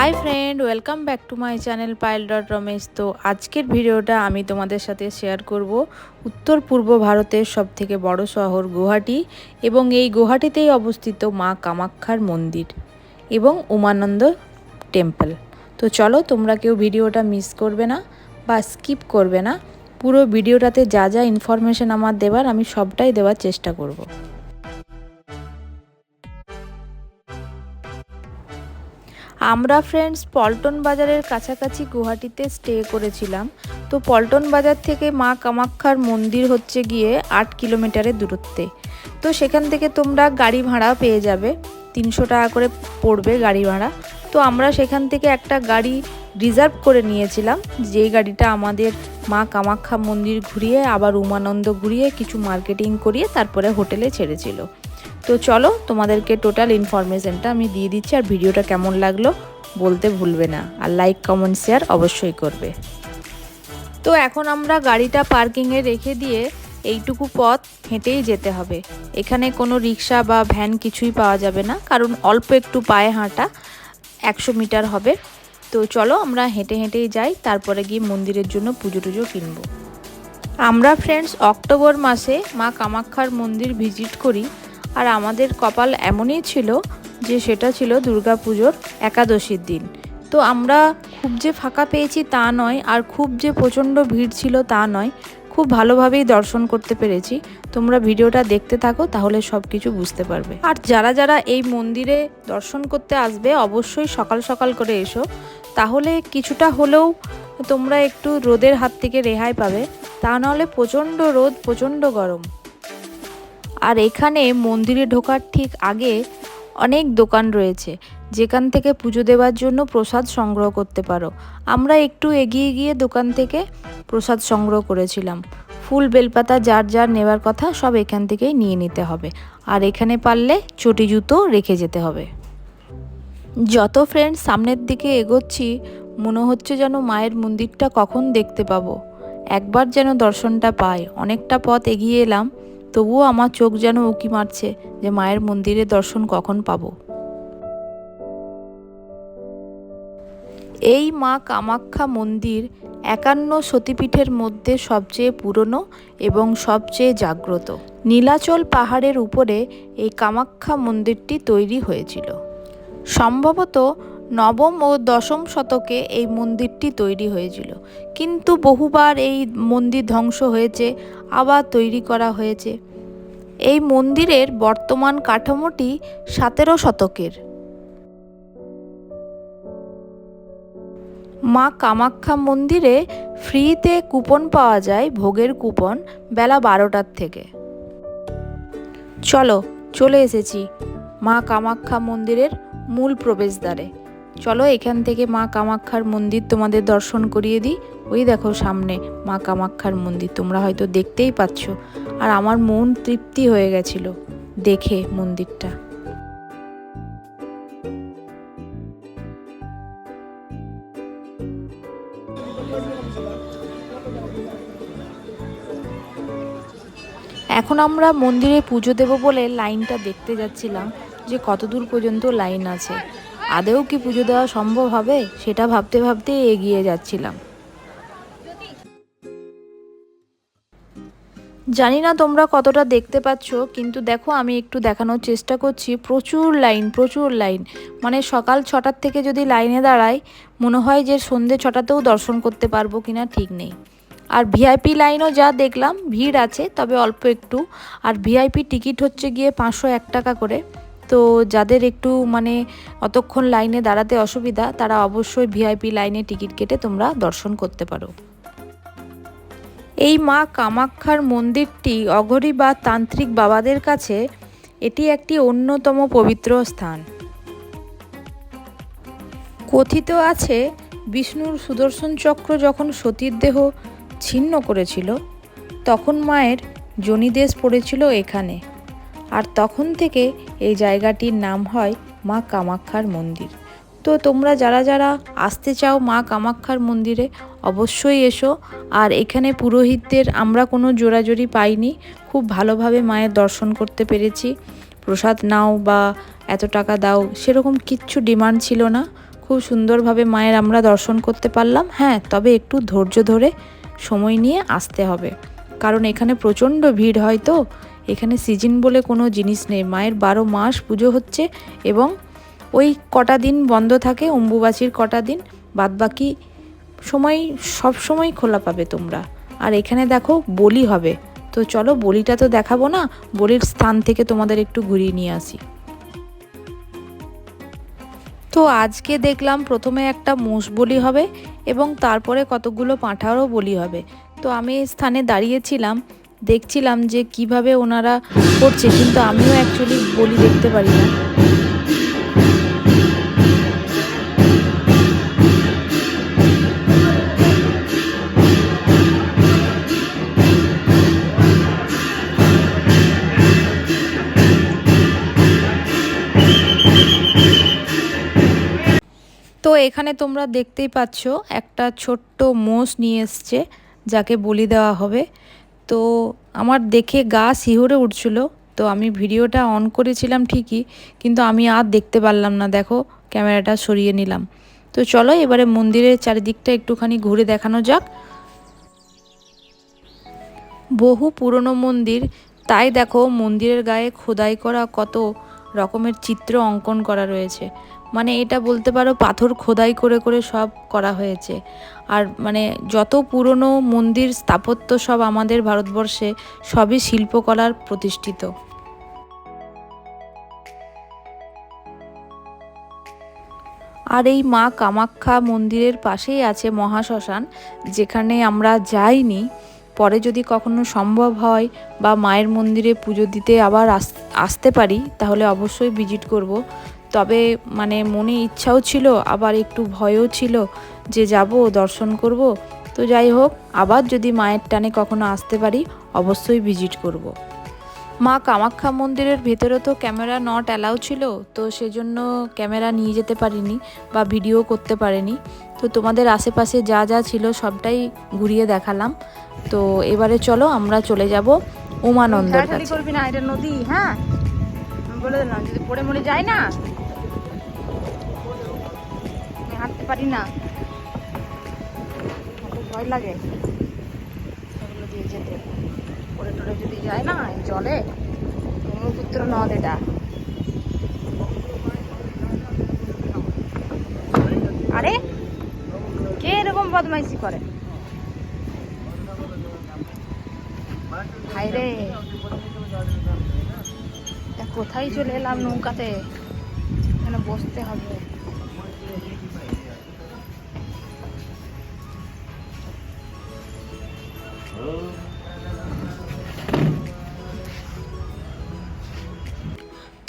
Hi friend welcome back to my channel pile dot Ramesh তো আজকের ভিডিওটা আমি তোমাদের সাথে শেয়ার করব উত্তর পূর্ব ভারতের সবথেকে বড় শহর গুয়াহাটি এবং এই গুয়াহাটিতেই অবস্থিত মা কামাক্ষার মন্দির এবং উমানন্দ টেম্পল তো চলো, তোমরা কেউ ভিডিওটা মিস করবে না বা স্কিপ করবে না। পুরো ভিডিওটাতে যা যা ইনফরমেশন আমার দেবার, আমি সবটাই দেওয়ার চেষ্টা করব। আমরা ফ্রেন্ডস পল্টন বাজারের কাছাকাছি গুয়াহাটিতে স্টে করেছিলাম। তো পল্টন বাজার থেকে মা কামাক্ষার মন্দির হচ্ছে গিয়ে আট কিলোমিটারের দূরত্বে। তো সেখান থেকে তোমরা গাড়ি ভাড়া পেয়ে যাবে। তিনশো টাকা করে পড়বে গাড়ি ভাড়া। তো আমরা সেখান থেকে একটা গাড়ি রিজার্ভ করে নিয়েছিলাম। যেই গাড়িটা আমাদের মা কামাখ্যা মন্দির ঘুরিয়ে, আবার উমানন্দ ঘুরিয়ে কিছু মার্কেটিং করিয়ে তারপরে হোটেলে ছেড়েছিল। তো চলো তোমাদেরকে টোটাল ইনফরমেশনটা আমি দিয়ে দিচ্ছি আর ভিডিওটা কেমন লাগল বলতে ভুলবে না। আর লাইক কমেন্ট শেয়ার অবশ্যই করবে। তো এখন আমরা গাড়িটা পার্কিংয়ে রেখে দিয়ে এইটুকু পথ হেঁটেই যেতে হবে। এখানে কোনো রিক্সা বা ভ্যান কিছুই পাওয়া যাবে না, কারণ অল্প একটু পায়ে হাঁটা একশো মিটার হবে। তো চলো আমরা হেঁটে হেঁটেই যাই, তারপরে গিয়ে মন্দিরের জন্য পুজো টুজো কিনবো। আমরা ফ্রেন্ডস অক্টোবর মাসে মা কামাক্ষার মন্দির ভিজিট করি। আর আমাদের কপাল এমনই ছিল যে সেটা ছিল দুর্গাপুজোর একাদশীর দিন। তো আমরা খুব যে ফাঁকা পেয়েছি তা নয়, আর খুব যে প্রচণ্ড ভিড় ছিল তা নয়, খুব ভালোভাবেই দর্শন করতে পেরেছি। তোমরা ভিডিওটা দেখতে থাকো, তাহলে সব কিছু বুঝতে পারবে। আর যারা যারা এই মন্দিরে দর্শন করতে আসবে, অবশ্যই সকাল সকাল করে এসো। তাহলে কিছুটা হলেও তোমরা একটু রোদের হাত থেকে রেহাই পাবে। তা নাহলে প্রচণ্ড রোদ, প্রচণ্ড গরম। আর এখানে মন্দিরে ঢোকার ঠিক আগে অনেক দোকান রয়েছে। যেখান থেকে পুজো দেওয়ার জন্য প্রসাদ সংগ্রহ করতে পারো। আমরা একটু এগিয়ে গিয়ে দোকান থেকে প্রসাদ সংগ্রহ করেছিলাম। ফুল বেলপাতা যার যার নেওয়ার কথা সব এখান থেকেই নিয়ে নিতে হবে। আর এখানে পারলে চটি জুতো রেখে যেতে হবে। যত ফ্রেন্ড সামনের দিকে এগোচ্ছি, মনে হচ্ছে যেন মায়ের মন্দিরটা কখন দেখতে পাবো। একবার যেন দর্শনটা পাই। অনেকটা পথ এগিয়ে এলাম। তবুও আমার চোখ যেন উকি মারছে যে মায়ের মন্দিরে দর্শন কখন পাবো। এই মা কামাখ্যা মন্দির একান্ন সতীপীঠের মধ্যে সবচেয়ে পুরনো এবং সবচেয়ে জাগ্রত। নীলাচল পাহাড়ের উপরে এই কামাখ্যা মন্দিরটি তৈরি হয়েছিল। সম্ভবত নবম ও দশম শতকে এই মন্দিরটি তৈরি হয়েছিল। কিন্তু বহুবার এই মন্দির ধ্বংস হয়েছে, আবার তৈরি করা হয়েছে। এই মন্দিরের বর্তমান কাঠামোটি সতেরো শতকের। মা কামাখ্যা মন্দিরে ফ্রিতে কুপন পাওয়া যায়, ভোগের কুপন, বেলা বারোটার থেকে। চলো, চলে এসেছি মা কামাখ্যা মন্দিরের মূল প্রবেশদ্বারে। চলো এখান থেকে মা কামাক্ষার মন্দির তোমাদের দর্শন করিয়ে দিই। ওই দেখো সামনে মা কামাক্ষার মন্দির, তোমরা হয়তো দেখতেই পাচ্ছ। আর আমার মন তৃপ্তি হয়ে গেছিল দেখে মন্দিরটা। এখন আমরা মন্দিরে পুজো দেব বলে লাইনটা দেখতে যাচ্ছিলাম যে কতদূর পর্যন্ত লাইন আছে। আদেও কি পুজো দেওয়া সম্ভব হবে? সেটা ভাবতে ভাবতে এগিয়ে যাচ্ছিলাম। জানি না তোমরা কতটা দেখতে পাচ্ছ, কিন্তু দেখো আমি একটু দেখানোর চেষ্টা করছি। প্রচুর লাইন প্রচুর লাইন। মানে সকাল ছটার থেকে যদি লাইনে দাঁড়াই, মনে হয় যে সন্ধে ছটাতেও দর্শন করতে পারব কিনা ঠিক নেই। আর ভিআইপি লাইনও যা দেখলাম, ভিড় আছে, তবে অল্প একটু। আর ভিআইপি টিকিট হচ্ছে গিয়ে পাঁচশো এক টাকা করে। তো যাদের একটু মানে অতক্ষণ লাইনে দাঁড়াতে অসুবিধা, তারা অবশ্যই ভিআইপি লাইনে টিকিট কেটে তোমরা দর্শন করতে পারো। এই মা কামাক্ষার মন্দিরটি অঘরী বা তান্ত্রিক বাবাদের কাছে এটি একটি অন্যতম পবিত্র স্থান। কথিত আছে, বিষ্ণুর সুদর্শন চক্র যখন সতীর দেহ ছিন্ন করেছিল, তখন মায়ের জনিদেশ পড়েছিল এখানে। আর তখন থেকে এই জায়গাটির নাম হয় মা কামাক্ষার মন্দির। তো তোমরা যারা যারা আসতে চাও মা কামাক্ষার মন্দিরে, অবশ্যই এসো। আর এখানে পুরোহিতদের আমরা কোনো জোরাজোরি পাইনি। খুব ভালোভাবে মায়ের দর্শন করতে পেরেছি। প্রসাদ নাও বা এত টাকা দাও, সেরকম কিচ্ছু ডিমান্ড ছিল না। খুব সুন্দরভাবে মায়ের আমরা দর্শন করতে পারলাম। হ্যাঁ তবে একটু ধৈর্য ধরে সময় নিয়ে আসতে হবে। কারণ এখানে প্রচণ্ড ভিড় হয় তো। এখানে সিজন বলে কোনো জিনিস নেই। মায়ের বারো মাস পুজো হচ্ছে এবং ওই কটা দিন বন্ধ থাকে অম্বুবাসীর কটা দিন। বাদবাকি সময়, সব সময় খোলা পাবে তোমরা। আর এখানে দেখো বলি হবে। তো চলো বলিটা তো দেখাবো না, বলির স্থান থেকে তোমাদের একটু ঘুরিয়ে নিয়ে আসি। তো আজকে দেখলাম প্রথমে একটা মোষ বলি হবে এবং তারপরে কতগুলো পাঁঠারও বলি হবে। তো আমি স্থানে দাঁড়িয়েছিলাম দেখছিলাম যে কীভাবে ওনারা করছে, কিন্তু আমিও অ্যাকচুয়ালি বলি দেখতে পারি না। তো এখানে তোমরা দেখতেই পাচ্ছ, একটা ছোট্ট মোষ নিয়ে এসছে, যাকে বলি দেওয়া হবে। তো আমার দেখে গা শিহরে উঠছিল। তো আমি ভিডিওটা অন করেছিলাম ঠিকই, কিন্তু আমি আর দেখতে পারলাম না, দেখো, ক্যামেরাটা সরিয়ে নিলাম। তো চলো এবারে মন্দিরের চারিদিকটা একটুখানি ঘুরে দেখানো যাক। বহু পুরনো মন্দির, তাই দেখো মন্দিরের গায়ে খোদাই করা কত রকমের চিত্র অঙ্কন করা রয়েছে। মানে এটা বলতে পারো পাথর খোদাই করে করে সব করা হয়েছে। আর মানে যত পুরনো মন্দির, স্থাপত্য সব আমাদের ভারতবর্ষে সবই শিল্পকলার প্রতিষ্ঠিত। আর এই মা কামাখ্যা মন্দিরের পাশেই আছে মহাশ্মশান, যেখানে আমরা যাইনি। পরে যদি কখনো সম্ভব হয় বা মায়ের মন্দিরে পুজো দিতে আবার আসতে পারি, তাহলে অবশ্যই ভিজিট করব। তবে মানে মনে ইচ্ছাও ছিল আবার একটু ভয়ও ছিল যে যাব দর্শন করব। তো যাই হোক আবার যদি মায়ের টানে কখনো আসতে পারি অবশ্যই ভিজিট করব। মা কামাখ্যা মন্দিরের ভেতরে তো ক্যামেরা নট অ্যালাউ ছিল তো সেজন্য ক্যামেরা নিয়ে যেতে পারিনি বা ভিডিও করতে পারিনি। তো তোমাদের আশেপাশে যা যা ছিল সবটাই ঘুরিয়ে দেখালাম। তো এবারে চলো আমরা চলে যাব উমানন্দ করবি না এটা নদী হ্যাঁ? বলে দিলাম যদি পড়ে মরে যায় না পারি না। ভয় লাগে। এগুলো দিয়ে যেতে। পড়ে টড়ে যদি যায় না জলে ব্রহ্মপুত্র নদ এটা আরে, কে এরকম বদমাইশি করে? হায় রে তা কোথায় চলে এলাম নৌকাতে? এখানে বসতে হবে।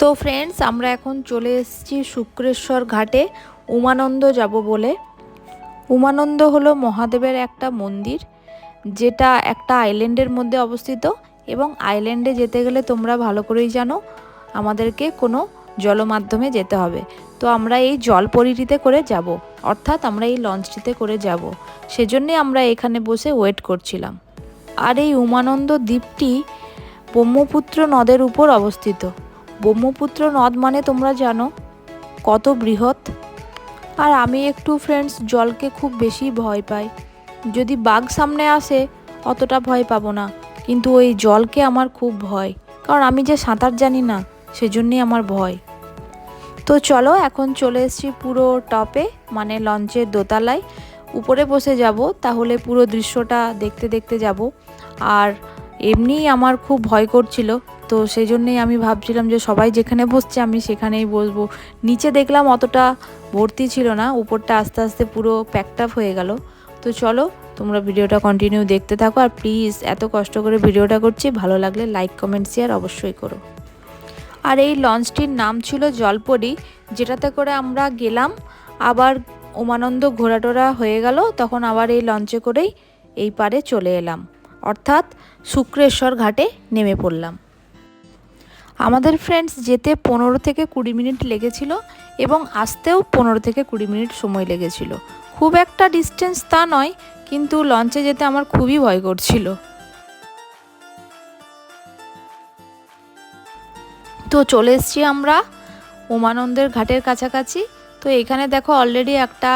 তো ফ্রেন্ডস আমরা এখন চলে এসেছি শুক্রেশ্বর ঘাটে, উমানন্দ যাব বলে। উমানন্দ হলো মহাদেবের একটা মন্দির, যেটা একটা আইল্যান্ডের মধ্যে অবস্থিত এবং আইল্যান্ডে যেতে গেলে তোমরা ভালো করেই জানো, আমাদেরকে কোনো জলমাধ্যমে যেতে হবে। তো আমরা এই জল পরিটিতে করে যাব, অর্থাৎ আমরা এই লঞ্চটিতে করে যাব। সেজন্যে আমরা এখানে বসে ওয়েট করছিলাম। আর এই উমানন্দ দ্বীপটি ব্রহ্মপুত্র নদের উপর অবস্থিত। ব্রহ্মপুত্র নদ মানে তোমরা জানো, কত বৃহৎ। আর আমি একটু ফ্রেন্ডস জলকে খুব বেশি ভয় পাই। যদি বাঘ সামনে আসে, অতটা ভয় পাবো না। কিন্তু ওই জলকে আমার খুব ভয়। কারণ আমি যে সাঁতার জানি না, সেজন্যই আমার ভয়। তো চলো, এখন চলে এসেছি পুরো টপে মানে লঞ্চের দোতলায়। উপরে বসে যাব, তাহলে পুরো দৃশ্যটা দেখতে দেখতে যাব। আর এমনিই আমার খুব ভয় করছিল তো সেই জন্যেই আমি ভাবছিলাম যে সবাই যেখানে বসছে আমি সেখানেই বসবো। নিচে দেখলাম অতটা ভর্তি ছিল না, উপরটা আস্তে আস্তে পুরো প্যাকড আপ হয়ে গেল। তো চলো, তোমরা ভিডিওটা কন্টিনিউ দেখতে থাকো আর প্লিজ এত কষ্ট করে ভিডিওটা করছি, ভালো লাগলে লাইক কমেন্ট শেয়ার অবশ্যই করো। আর এই লঞ্চটির নাম ছিল জলপরি, যেটাতে করে আমরা গেলাম, আবার উমানন্দ ঘোরাটোরা হয়ে গেল, তখন আবার এই লঞ্চে করেই এই পারে চলে এলাম। অর্থাৎ শুক্রেশ্বর ঘাটে নেমে পড়লাম। আমাদের ফ্রেন্ডস যেতে পনেরো থেকে কুড়ি মিনিট লেগেছিল এবং আসতেও পনেরো থেকে কুড়ি মিনিট সময় লেগেছিল। খুব একটা ডিস্টেন্স তা নয়, কিন্তু লঞ্চে যেতে আমার খুবই ভয় করছিল। তো চলে এসছি আমরা উমানন্দের ঘাটের কাছাকাছি। তো এখানে দেখো অলরেডি একটা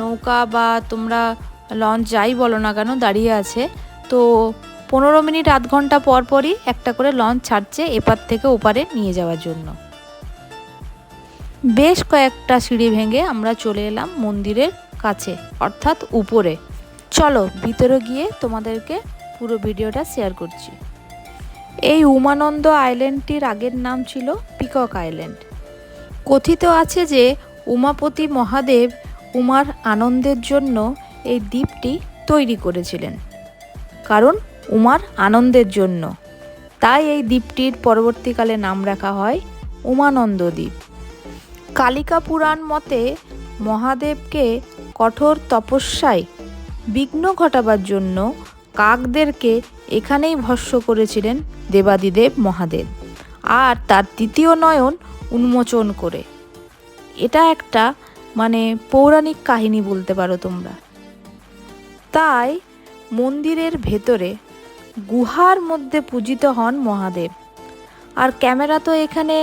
নৌকা বা তোমরা লঞ্চ যাই বলো না কেন দাঁড়িয়ে আছে। তো পনেরো মিনিট আধ ঘণ্টা পর পরই একটা করে লঞ্চ ছাড়ছে এপার থেকে ওপারে নিয়ে যাওয়ার জন্য। বেশ কয়েকটা সিঁড়ি ভেঙে আমরা চলে এলাম মন্দিরের কাছে, অর্থাৎ উপরে। চলো, ভিতরে গিয়ে তোমাদেরকে পুরো ভিডিওটা শেয়ার করছি। এই উমানন্দ আইল্যান্ডটির আগের নাম ছিল পিকক আইল্যান্ড। কথিত আছে যে, উমাপতি মহাদেব উমার আনন্দের জন্য এই দ্বীপটি তৈরি করেছিলেন। কারণ উমার আনন্দের জন্য। তাই এই দ্বীপটির পরবর্তীকালে নাম রাখা হয় উমানন্দ দ্বীপ। কালিকা পুরাণ মতে মহাদেবকে কঠোর তপস্যায় বিঘ্ন ঘটাবার জন্য কাকদেরকে এখানেই ভস্য করেছিলেন দেবাদিদেব মহাদেব। আর তার তৃতীয় নয়ন উন্মোচন করে। এটা একটা মানে পৌরাণিক কাহিনী বলতে পারো তোমরা। তাই মন্দিরের ভেতরে গুহার মধ্যে পূজিত হন মহাদেব। আর ক্যামেরা তো এখানে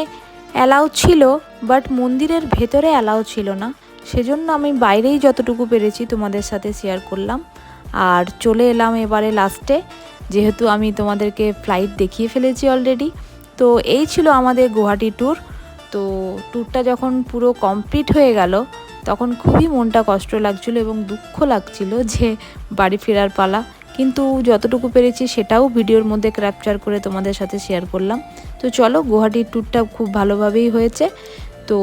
অ্যালাউ ছিল, বাট মন্দিরের ভেতরে অ্যালাউ ছিল না। সেজন্য আমি বাইরেই যতটুকু পেরেছি তোমাদের সাথে শেয়ার করলাম। আর চলে এলাম এবারে লাস্টে যেহেতু আমি তোমাদেরকে ফ্লাইট দেখিয়ে ফেলেছি অলরেডি তো এই ছিল আমাদের গুয়াহাটি ট্যুর তো ট্যুরটা যখন পুরো কমপ্লিট হয়ে গেল, তখন খুবই মনটা কষ্ট লাগছিল এবং দুঃখ লাগছিল যে বাড়ি ফেরার পালা। কিন্তু যতটুকু পেরেছি সেটাও ভিডিওর মধ্যে ক্যাপচার করে তোমাদের সাথে শেয়ার করলাম। তো চলো, গুয়াহাটির ট্যুরটা খুব ভালোভাবেই হয়েছে। তো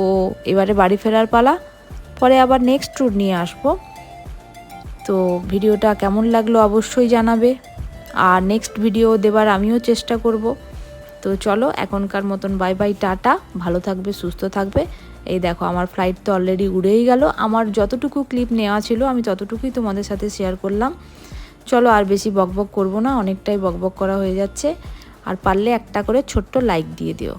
এবারে বাড়ি ফেরার পালা। পরে আবার নেক্সট ট্যুর নিয়ে আসব। তো ভিডিওটা কেমন লাগল অবশ্যই জানাবে। আর নেক্সট ভিডিও দেবার আমিও চেষ্টা করব। তো চলো, এখনকার মতন বাই বাই টাটা। ভালো থাকবে, সুস্থ থাকবে। এই দেখো, আমার ফ্লাইট তো অলরেডি উড়েই গেল। আমার যতটুকু ক্লিপ নেওয়া ছিল, আমি ততটুকুই তোমাদের সাথে শেয়ার করলাম। চলো আর বেশি বকবক করব না, অনেকটাই বকবক করা হয়ে যাচ্ছে। আর পারলে একটা করে ছোট্ট লাইক দিয়ে দিও।